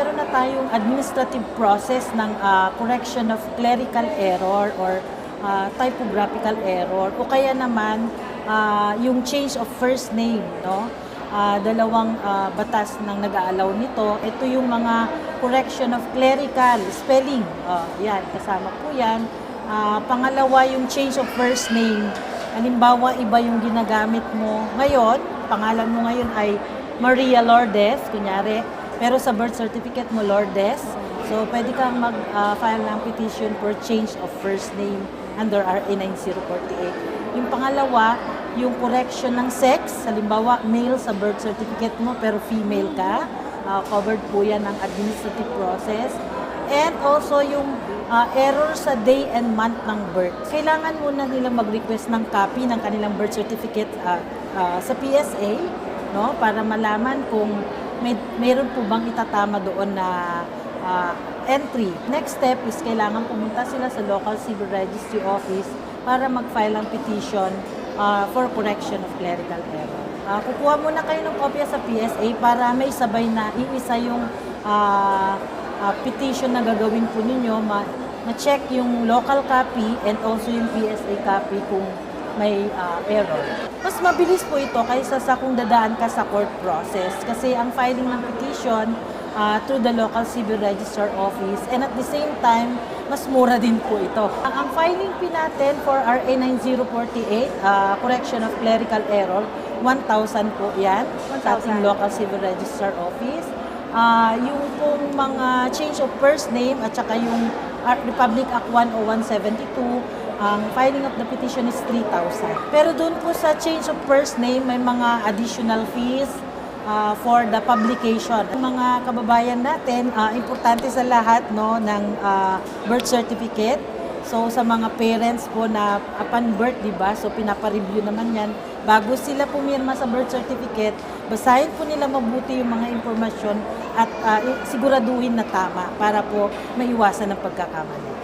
meron na tayong administrative process ng ah, correction of clerical error or ah, typographical error o kaya naman ah, yung change of first name, no? Ah, dalawang ah, batas nang nag-aalaw nito. Ito yung mga correction of clerical spelling. Ah, yan, kasama po yan. Ah, pangalawa, yung change of first name. Halimbawa, iba yung ginagamit mo ngayon, pangalan mo ngayon ay Maria Lourdes, kunyari, pero sa birth certificate mo Lourdes. So, pwede kang mag-file ng petition for change of first name under RA 9048. Yung pangalawa, yung correction ng sex, halimbawa male sa birth certificate mo pero female ka, Ah, covered po yan ng administrative process. And also yung ah, error sa day and month ng birth. Kailangan muna nila mag-request ng copy ng kanilang birth certificate ah, ah, sa PSA no para malaman kung may meron po bang itatama doon na ah, entry. Next step is kailangan pumunta sila sa local civil registry office para mag-file ng petition ah, for correction of clerical error. Ah, kukuha muna kayo ng kopya sa PSA para may sabay na iisa yung ah, ah, petition na gagawin po ninyo, ma- ma-check yung local copy and also yung PSA copy kung may ah, error. Mas mabilis po ito kaysa sa kung dadaan ka sa court process kasi ang filing ng petition ah, through the local civil registrar office and at the same time, mas mura din po ito. Ang, ang filing fee natin for RA 9048, ah, correction of clerical error, 1,000 po yan sa ating 1,000. local civil registrar office. Ah, yung pong mga change of first name at saka yung Republic Act 10172, ang filing of the petition is 3,000. Pero doon po sa change of first name, may mga additional fees ah, for the publication. Mga kababayan natin, ah, importante sa lahat no, ng ah, birth certificate. So sa mga parents po na upon birth, di ba? So pinapa-review naman yan. Bago sila pumirma sa birth certificate, basahin po nila mabuti yung mga impormasyon at ah, siguraduhin na tama para po maiwasan ang pagkakamali.